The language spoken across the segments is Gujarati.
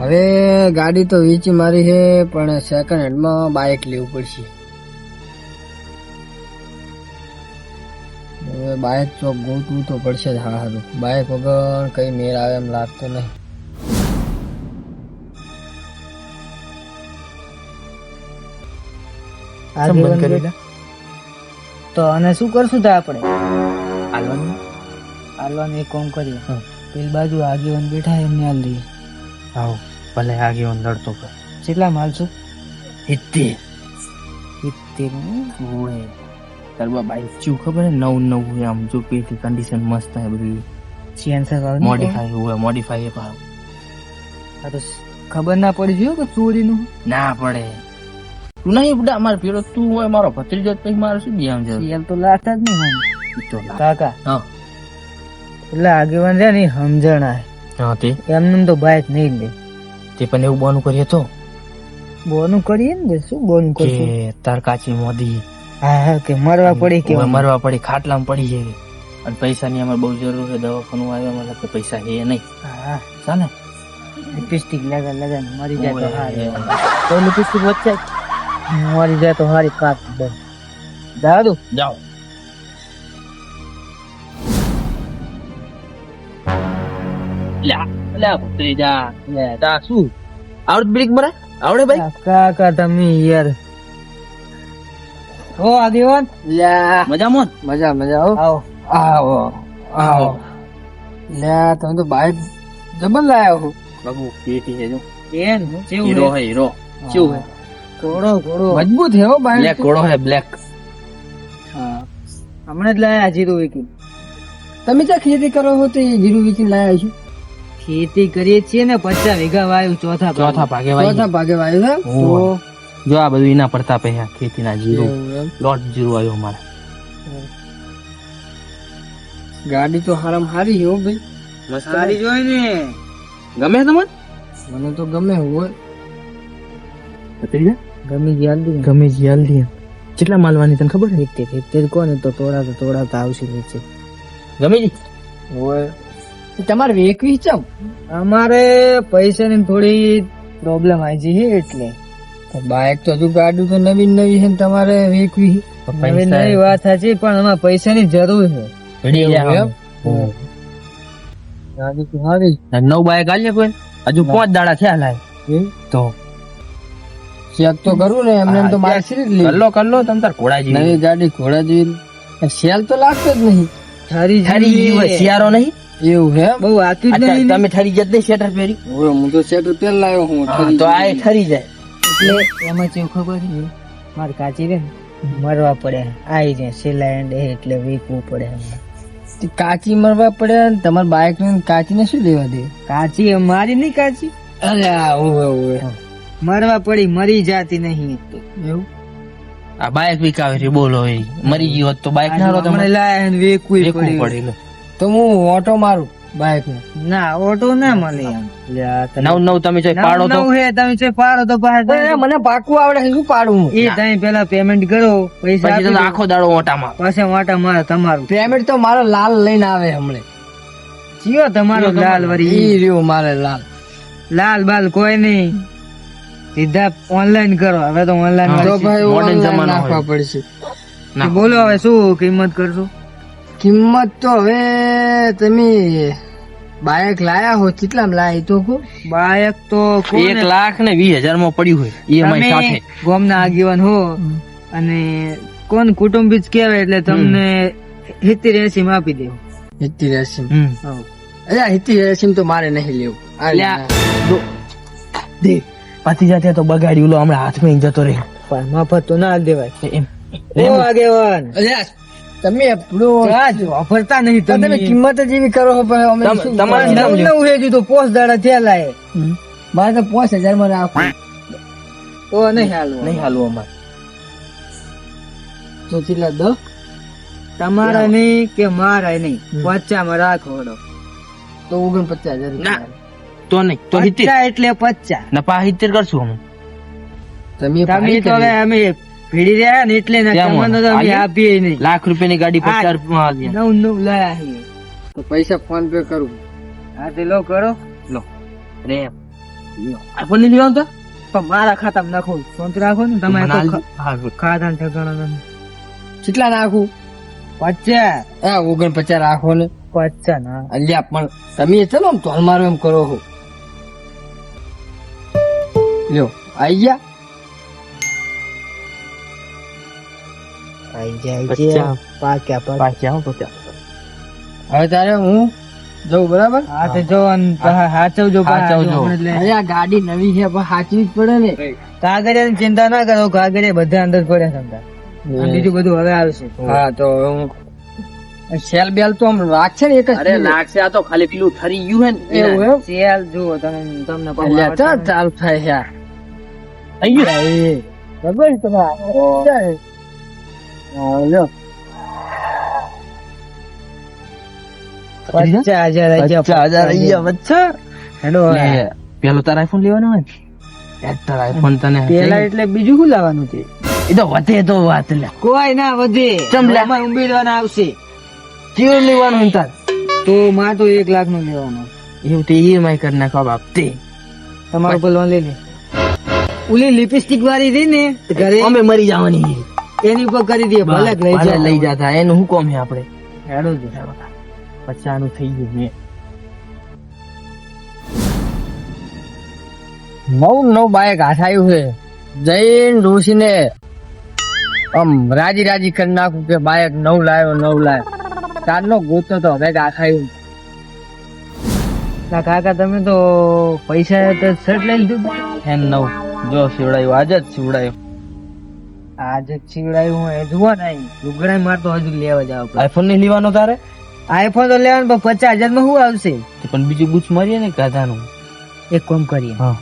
હવે ગાડી તો વેચી મારી છે પણ સેકન્ડ હેન્ડમાં બાઇક લેવું પડશે. હવે બાઇક ચોક ગોતવું તો પડશે જ હા સારું બાઇક વગર કઈ મેળ આવે એમ લાગતો નહીં. બંધ કરી તો અને શું કરશું થાય આપણે? હાલવાનું? હાલવાનું એક કામ કરીએ. પેલી બાજુ આગેવાન બેઠા એમને હાલ દઈએ. આવો ભલે આગેવાન લડતો કર કેટલા માલ છો? ઇત્તેર ઇત્તેર ઓય તારું બાઈક ચું ખબર હે? નવું નવું હોય આમ જો પેટી કન્ડિશન મસ્ત હે બધી. ચેન્સર વાળું મોડિફાઈ હોય મોડિફાઈ એ ભાવ આ તો ખબર ના પડી જોયું કે ચોરીનું? ના પડે. તું નહીં બડા માર પેલો તું હોય મારો ભત્રીજો તો પછી મારે શું ધ્યાન છે એમ તો લાગતા જ નહીં કાકા. હા. એટલે આગેવાન રહ્યા ને સમજણ આય હા તે? એમનું તો બાઇક નહીં લે તે પણ એવું બોનું કરીએ તો? બોનું કરીએ ને શું બોનું કરીએ તાર કાચી મોદી. હા હા કે મરવા પડી કે મરવા પડી ખાટલામાં પડી જાય. અને પૈસાની અમારે બહુ જરૂર છે દવાખાનું આવ્યા મને તો પૈસા હે નહીં. હા ચાલે? લિપસ્ટિક લગા લગા મરી જાય તો હારી. તો લિપસ્ટિક વચ્ચે મરી જાય તો હારી દે દાદુ? જાઓ. શું? આવડે બ્રેક મરે? આવડે ભાઈ? કાકા તમે યાર. ઓ આગેવાન મજા મોન મજા મજા આવો. આવો આવો. લ્યા તમે તો બાઇક જબર લાયા હો. બાબુ પેટી હે જો. કેમ કેવું હીરો હે હે હીરો. કેવું હે? ઘોડો ઘોડો. મજબૂત હે હો બ્લેક ઘોડો હે બ્લેક. હા. હમણાં જ લાયા જીરું વીકી તમે ક્યાં ખેતી કરો હો તો એ જીરું વેચીને લાયા છો ખેતી કરીએ છીએ ને પચાસ વીઘા વાયુ ચોથા ચોથા ભાગે વાયુ. ચોથા ભાગે વાયુ છે? તો જો આ બધું એના પડતા પહેલા ખેતીના જીરો. લોટ જીરો આવ્યો અમારે. ગાડી તો હારામ હારી હો ભાઈ. સારી જોઈ ને. ગમે તમને? મને તો ગમે હોય. ગમે ગમી જલ્દી ગમે જલ્દી કેટલા માલવાની તને ખબર છે? એક તે કોને તો તોડા તો તોડા તો આવશે નીચે. ગમે જી હોય. તમારે વેકવી ચમ અમારે પૈસાની થોડી પ્રોબ્લેમ આવી છે એટલે. બાઇક તો હજુ ગાડું તો નવી નવી છે ને તમારે વેકવી નવી નવી વાત સાચી પણ એમાં પૈસાની જરૂર છે. નવ બાઈક આલ્યા કોઈ? હજુ પાંચ દાડા થયા લાય. તો? ચેક તો કરું ને એમને તો મારે સીરી જ લેવી. કલ્લો કલ્લો તમ તાર ઘોડા નવી ગાડી ઘોડા જેવી. સેલ તો લાગતો જ નહીં. ઠરી ઠરી શિયારો હોય શિયાળો નહીં? એવું હે? બહુ આકી જ નહીં તમે ઠરી જત નહીં શેટર પહેરી? હવે હું તો શેટર પહેર લાવ્યો હું તો આ ઠરી જાય. એટલે એમાં ચેવું ખબર છે મારે કાચી રે મરવા પડે. આઈ જાય છેલ્લા એન્ડ એટલે વીકવું પડે કાચી મરવા પડે ને તમારા બાઇક ને કાચી ને શું લેવા દે? કાચી મારી નહીં કાચી. અરે આ ઓવે. ઓવે મરવા પડી મરી જાતી નહીં એવું? આ બાઈક વિકાવે રે બોલો એ. મરી ગયો તો બાઈક ના રો હમણાં લાયા ને વેકવું પડે. તો હું ઓટો મારું બાઇક ને ના ઓટો ના મળે એમ. નવ નવ તમે છે પાડો તો? નવ હે તમે છે પાડો તો મને પાકું આવડે શું પાડું એ તમે પેલા પેમેન્ટ કરો પૈસા પછી આખો દાડો ઓટામાં. પાછા ઓટા મારે તમારું. પેમેન્ટ તો મારો લાલ લઈને આવે હમણે. જીઓ તમારો લાલ વરી. ઈ રહ્યો મારે લાલ. લાલ બાલ કોઈ નહીં. સીધા ઓનલાઈન કરો. હવે તો ઓનલાઈન તો ભાઈ modern જમાનો નાખવા પડશે. બોલો હવે શું કિંમત કરશો? કિંમત તો હવે તમે બાયક લાયા હો કેટલા લાયા તો કો બાયક તો એક લાખ ને વીસ હજારમાં પડ્યું હોય ઈએમઆઈ સાથે. તમે ગામના આગેવાન હો અને કોણ કુટુંબી જ કહેવાય એટલે તમને સિત્તેર એસી માં આપી દેવું. હિત્તી રેસીમ હમ. અરે હિત્તી રેસીમ તો મારે નહીં લેવું. દો. દે. પાછી જાતે તો બગાડી લો હમણાં હાથમાં માં જતો રહે. પણ મફત તો ના દેવાય. એમ. આગેવાન. અરે તમે આપણો વાપરતા નહીં તમે કિંમત જ એવી કરો તમારે તો પોસ દાડા થયા લાય. મારે તો પોસ હજારમાં રાખો તો નહીં હાલવું. નહીં હાલવું અમારે. તો કેટલા દો તમારા નહીં કે મારા નહીં. પચામાં રાખો. તો ઓગણપચાસ હજાર ના. તો નહીં તો એટલે પચાસ. ના પા હિત્તેર કરશું અમે. તમે તમે તો હવે અમે ભીડી રહ્યા ને એટલે ને કેમ તો અમે આપીએ નહીં. લાખ રૂપિયાની ગાડી પચાસ રૂપિયામાં. નવ નવ લાયા તો પૈસા ફોન પે કરું. હા તે લો કરો. લે. આઈફોન નહીં લેવાનું તો. પણ મારા ખાતામાં નાખો. શાંત રાખો ને. તમે. ખાતા ઠેકાણા નથી કેટલા નાખું? પચાસ. હા ઓગણ પચાસ રાખો ને. પચાસ ના. અલ્યા પણ તમે ચલો આમ તોલ મારો એમ કરો છો. લ્યો આઈ ગયા. આઈ જાય છે પાક્યા પાક્યા. પાછી આવો હવે તારે હું બરાબર? તો જો હાચવજો હાચવજો. જો હમણાં એટલે. અરે આ ગાડી નવી છે પણ સાચવી જ પડે ને. કાગળિયાની ચિંતા ના કરો કાગળિયા બધા અંદર પડ્યા સમજા બીજું બધું હવે આવશે. હા તો હું સેલ બેલ તો આમ લાગશે ને એક જ અરે લાગશે આ તો ખાલી પેલું ફરી ગયું હે ને એવું સેલ જુઓ તમે તમને આવડતા ચાલ ચાલુ થાય છે. થઈ ગયું? ખબર તમારે લ્યો. પચાસ હજાર પચાસ હજાર આઈ વચ્ચે. હેલો પેલો તારો આઈફોન લેવાનો હોય ને? આઈફોન તને પેલા એટલે બીજું શું લાવવાનું છે? એ તો વધે તો વાત લે. કોઈ ના વધે. ચમ લે? અમારે આવશે. કેવું લેવાનું તાર? તો માં તો એક લાખનું લેવાનું. એવું તે EMI કરી નાખવા બાપ તે. તમારું લઈ લે. ઓલી લિપસ્ટિક વાળી રહી ને ઘરે અમે મરી જવાની. એની ઉપર કરી દે ભલે લઈ જાય. લઈ જાતા એનું શું કોમ છે આપણે? હેડો જ. પચાનું થઈ ગયું મેં. નવ નવ બાઈક હાથાયું છે. જૈન ડોશીને આમ રાજી રાજી કરી નાખું કે બાઈક નવ લાવ્યો નવ લાવ્યો તારનો ગોતો તો હવે ગાખાયું. ના કાકા તમે તો પૈસા તો શર્ટ લઈ લીધું. એમ નવ. જો સીવડાયું. આજે જ સીવડાયું. આજે છીવડાયું હોય જુઓ ને લુગડા માર તો હજુ લેવા જાવ આઈફોન નહીં લેવાનો તારે? આઈફોન તો લેવાનું પણ પચાસ હજારમાં શું આવશે? પણ બીજું બૂચ મારીએ ને ગાધાનું? એક કામ કરીએ. હા.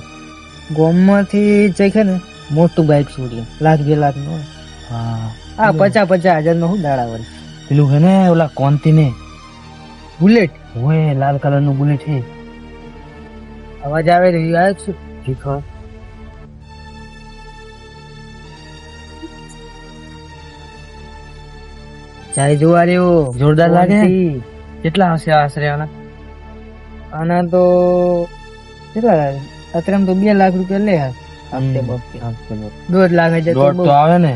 ગોમમાંથી ચેખે ને મોટું બાઇક છોડીએ. લાખ બે લાખનું હા. આ પચાસ પચાસ હજારનું શું દાડા વળી? પેલું હે ને ઓલા કોનતી ને બુલેટ. હોય લાલ કલરનું બુલેટ છે અવાજ આવે રહ્યું આવે છે. શીખો ચાય જોવા રહ્યો. જોરદાર લાગે. કેટલા હશે આશરે આના? આના તો કેટલા અત્યારે તો બે લાખ રૂપિયા લે હપ્તે દોઢ લાખ હજાર દોઢ તો આવે ને.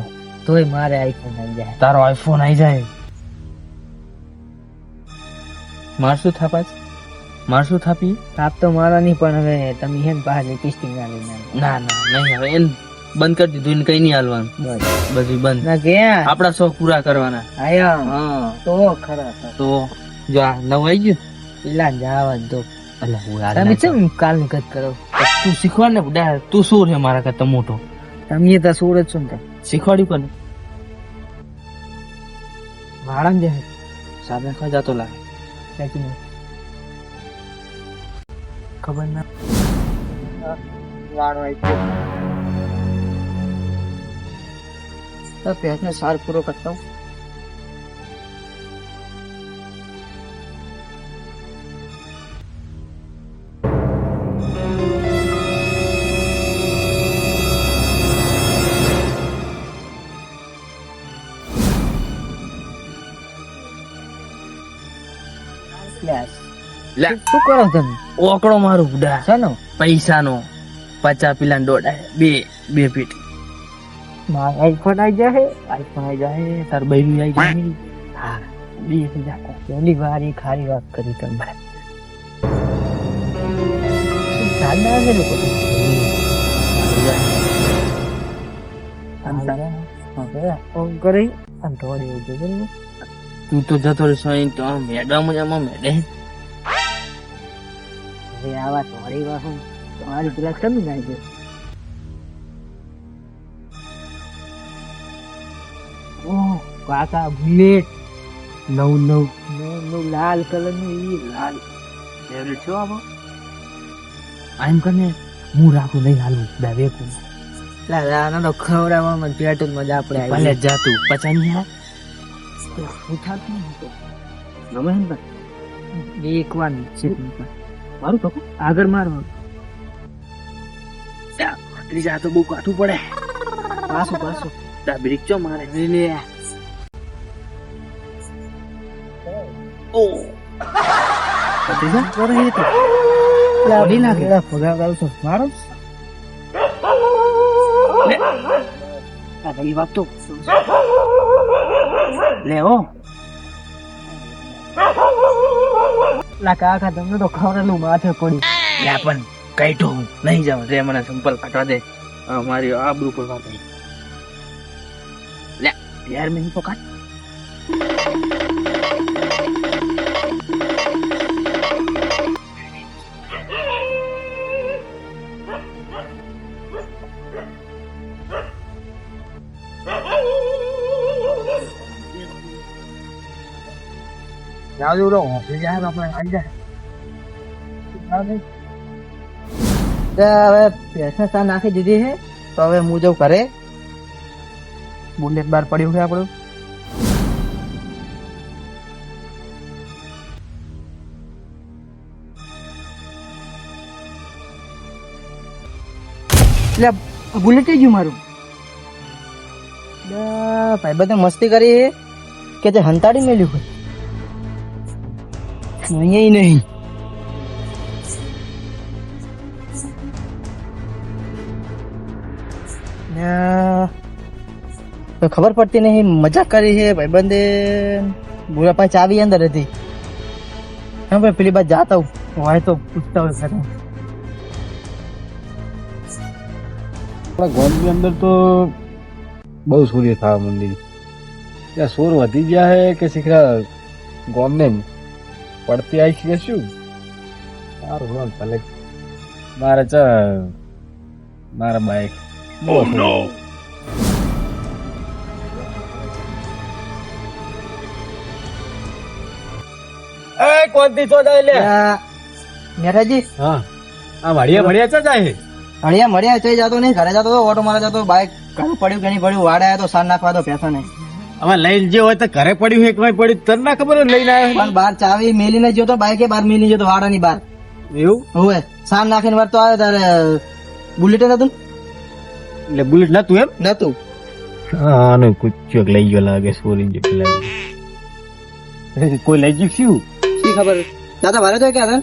તોય મારે આઈફોન આવી જાય. તારો આઈફોન આવી જાય. મારશું થાપા મારશું થાપી? થાપ તો મારા નહીં પણ હવે તમે હે ને બહારની ના ના ના નહીં હવે એને બંધ કરી દીધું ને કઈ નહીં હાલવાનું. બધું બંધ. આપડા શોખ પૂરા કરવાના. આયા હા. તો ખરા. તો જો આ નવું આવી ગયું? પેલા જવા દો. તમે ના કાલની કદ કરો? તું શીખવા ને તું શું છે મારા કરતા મોટો? તમે તો સુરત છો ને શીખવાડ્યું કોને? ભાડા ને સામે ખા જાતો લાગે. ખબર ના. વાળો આપ્યો તો પેટને સાર પૂરો કરતા હું. લે, લે શું કરો તમે ઓકળો મારું બુડા શાનો પૈસાનો પચાસ પીલા દોડા બે બે પીટ મારો આઈફોન આવી જાય આઈફોન આવી જાય તાર બૈરું આવી જાય હા બે પીલા પહેલી વાર એ ખારી વાત કરી તમે સાદા છે લોકો ફોન કરી અને થોડી જજો. તું તો જતો રહેશો તો મેડમ જ આમાં મેડે. આવા થોડી વાર હું તમારી પેલા સમજાય નાખી ઓહ કાકા બુલેટ. નવ નવ નવ નવ લાલ કલરનું ઈ લાલ ફેવરેટ છો આવો આમ. કરીને હું રાખું નહીં હાલું બે વેકું. લાલાનો તો ખવડાવવામાં પેટ જ મજા આપણે ભલે જાતું હા ઉઠાતું. ગમે ને બે એક વાર છે મારું તો આગળ મારવાનું. ત્રીજા તો બહુ કાઠું પડે. પાછું પાછું. તા બ્રેક ચો મારે લે ઓ ત્રીજા કરે એ તો ઓલી નાખે ફોગા ગાવ છો મારો આ રહી વાત તો લે ઓ લા કાકા તમને તો ખવરેલું માથે પડી લે પણ કઈ તો નહીં જાવ રે મને સંપલ કાઢવા દે મારી આબરૂ પર વાત આવી. લે યાર મેં તો કાઢ જાજુ રો હોફી જાય આપણે આવી જાય હવે ભેંસને સા નાખી દીધી છે તો હવે મુજબ કરે બુલેટ બાર પડ્યું છે આપણું. એટલે બુલેટ ગયું મારું. ભાઈ બધા મસ્તી કરી કે તે હંતાડી મેલ્યું હોય અહીંયા નહીં. ને તો ખબર પડતી નહીં મજાક કરી છે ભાઈબંધે ભૂરા પાસે ચાવી અંદર હતી. હા ભાઈ પેલી બાદ જાતા હું. હોય તો પૂછતા હોય ખરા. આપણા ગામની અંદર તો બહુ સૂર્ય થવા મંદિર ત્યાં સોર વધી ગયા હે કે શીખરા ગામને પડતી આવી છે કે શું? સારું ભલે. મારે ચ મારા બાઈક. બહુ તો જાય લે? આ હા. આ મળ્યા મળ્યા ચા જાય છે મળ્યા ચઈ જતો નહીં ઘરે જતો ઓટો મારા જતો બાઈક ઘરે પડ્યું કે નહીં પડ્યું વાડ તો સાર નાખવા તો પૈસા નહીં હવે લઈને જે હોય તો ઘરે પડ્યું એક વાર પડ્યું તને ના ખબર લઈને આવ્યો પણ બાર ચાવી મેલીને ગયો તો બાઈકે બાર મેલી ગયો તો વાડાની બાર એવું? હોય સાર નાખીને વાર તો આવ્યો ત્યારે બુલેટ નતું? એટલે બુલેટ નતું એમ? નતું. હા આનો લઈ ગયો લાગે સોરી જે કોઈ લઈ ગયું શું? શી ખબર. દાદા ભારે તો ક્યાં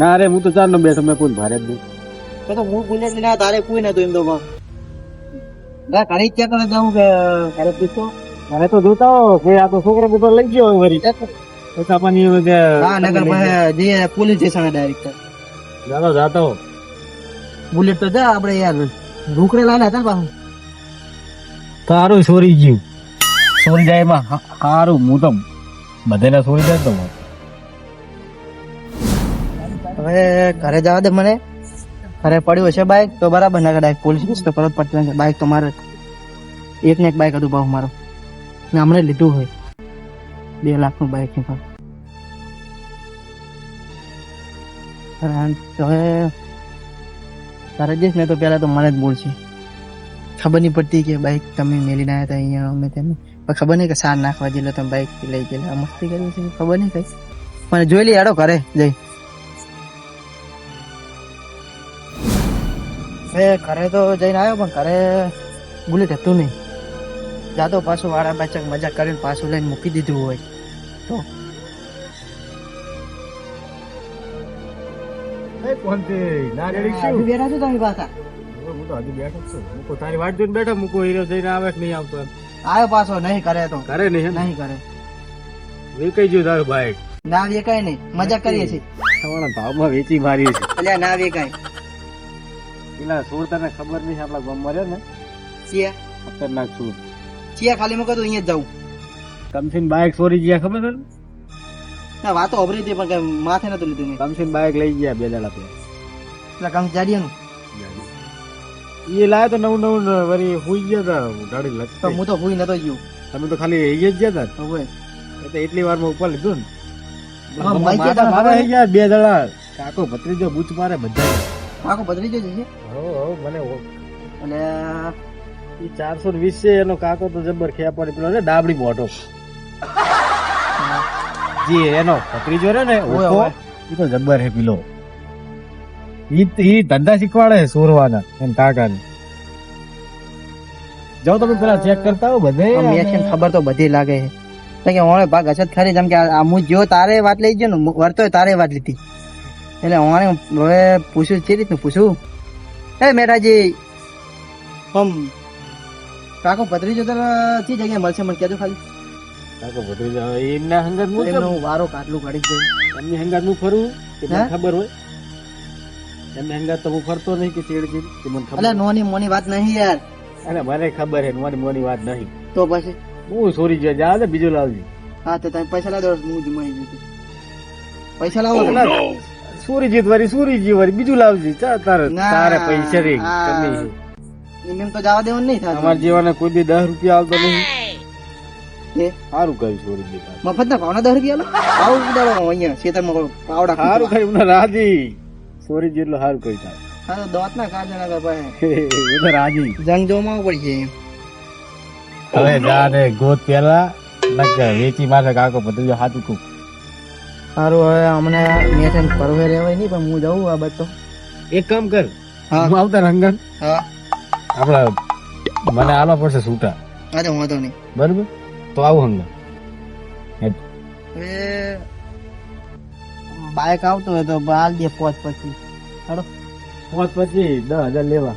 ના રે હું તો ચાર નો બેઠો મેં કોઈ ભારે જ નહીં. તો હું બુલેટ આવ્યો, તારે કોઈ નતું એમ તો ના ઘરે ચેક કરે જાઉં કે ઘરે પીતો ઘરે તો જોતા હો કે આ તો છોકરો બધો લઈ ગયો હોય તાપાની કે હા નગર પાસે જઈએ પોલીસ સ્ટેશન ડાયરેક્ટ જાતો જાતો બુલેટ તો જા આપણે યાર રૂકડે લાવ્યા હતા ને પાછું. તારું સોરી ગયું. સોરી જાય એમાં. સારું હું તો બધાને સોરી જાય તો હવે ઘરે જવા દે મને. ઘરે પડ્યું હશે બાઈક તો બરાબર ના કદાચ પોલીસ તો પરત પડતી નથી બાઈક તો મારે એક ને એક બાઈક હતું ભાવ મારો. ને હમણાં લીધું હોય. બે લાખનું બાઈક છે. પણ હવે તારે જઈશ ને તો પેલા તો મને જ બોલશે ખબર નહીં પડતી કે બાઈક તમે મેલી ના હતા અહીંયા, અમે તેમ ખબર નહીં કે સાર નાખવા જેલો તમે બાઈક લઈ ગયેલા. મસ્તી કરી છે. ખબર નહીં કઈ. મને જોઈ લઈ હેડો ઘરે, જઈ. મેં ઘરે તો જઈને આવ્યો પણ ઘરે બુલેટ હતું નહીં. જાતો પાછું વાળા બાચક મજા કરીને પાછું લઈને મૂકી દીધું હોય તો. ના હજુ બેઠા છો તમે પાછા? હું તો હજુ બેઠો જ છું. મૂકો તારી વાટ જોઈને બેઠો મૂકો જઈને આવે નહીં આવતો આવ્યો પાછો નહીં કરે તો. કરે નહીં નહીં કરે. વેચાઈ ગયું તારું બાઈક ના વેકાય નહીં મજા કરીએ છીએ. તમારા ભાવમાં વેચી મારી છે. અલ્યા ના વેકાય. પેલા સુર તને ખબર નહીં આપણા ગામમાં મર્યો ને? ચિયા ખતરનાક સોર. ચિયા ખાલી તો અહીંયા જાઉં. કમસીન બાઈક ચોરી ગયા ખબર છે ના વાતો અભરી હતી પણ કઈ માથે નતું લીધું મેં કમસીન બાઈક લઈ ગયા બે દાડા પહેલા. એટલે કામ જાડિયાનું. એ લાયા તો નવું નવું વરી હુઈ ગયા તા ગાડી લગતા હું તો હુઈ નતો ગયો. તમે તો ખાલી એ જ ગયા તા? હવે. એ તો એટલી વારમાં ઉપર લીધું ને. હતા, બે દાડા. કાકો ભત્રીજો બૂચ મારે બધા. આખો બદલી જજો છે હો મને અને એ ચારસો ને વીસ છે એનો કાકો તો જબર ખેપ પડી. પેલો ને ડાબડી મોટો જી એનો ભત્રીજો રે ને ઓકો, એ તો જબર હે પેલો. ઈ ઈ ધંધા શીખવાડે છે સોરવાના એમ કાકાને. જાઓ તમે પેલા ચેક કરતા હો બધે. મેં છે ખબર તો બધી લાગે છે. કે ઓણે ભાગ અછત ખરી. જેમ કે આ હું જો તારે વાત લઈ ગયો ને વર્તો તારે વાત લીધી. એટલે અમારે હવે પૂછ્યું છે રીતનું પૂછું? એ મેઠાજી આમ કાકો પતરી તો ચી જગ્યાએ મળશે મને કહેજો ખાલી. કાકો ભત્રીજા એમના હંગાત હું? એમનો વારો કાટલું કાઢી જાય એમની હંગાત હું ફરું? કે મને ખબર હોય. એમની હંગાત તો હું ફરતો નહીં કે ચેડ ચેડ કે મને ખબર અલ્યા નોની મોની વાત નહીં યાર. અરે મને ખબર હે નોની મોની વાત નહીં. તો પછી? હું સોરી જો જા દે બીજું લાવજી. હા તો તમે પૈસા લાવ દો હું જમાઈ જઈશ. પૈસા લાવો. ને. સોરી જીત વારી સોરી જી વારી બીજું લાવજે. ચા તારે તારે પૈસા રે કમી એમ તો જવા દેવાનું નહીં અમાર થાય જેવાને કોઈ દી દસ રૂપિયા આવતો નહીં. એ સારું કહ્યું સોરી જીત મફત ના ભાવના દસ રૂપિયા લો આવું ઉડાડો અહીંયા ખેતરમાં પાવડા સારું. કહ્યું મને રાજી. સોરી એટલું સારું કહ્યું તારે. હા તો દોત ના કાઢે ના ભાઈ એ તો રાજી. જંગ જોમાં પડશે હવે જા ને ગોત પેલા નકર વેચી મારે કાકો બધું હાથું કુક સારું હવે અમને છે પરવે રહેવાય નહીં પણ હું જાઉં આ બધો એક કામ કર હું. આવતા રંગન. હા. આપણા મને આલો પડશે છૂટા તો વાંધો નહીં. બરાબર? તો આવું હંગા હવે બાઇક આવતો હોય તો હાલ દે પોચ પછી. પાંચ પછી દસ હજાર લેવા.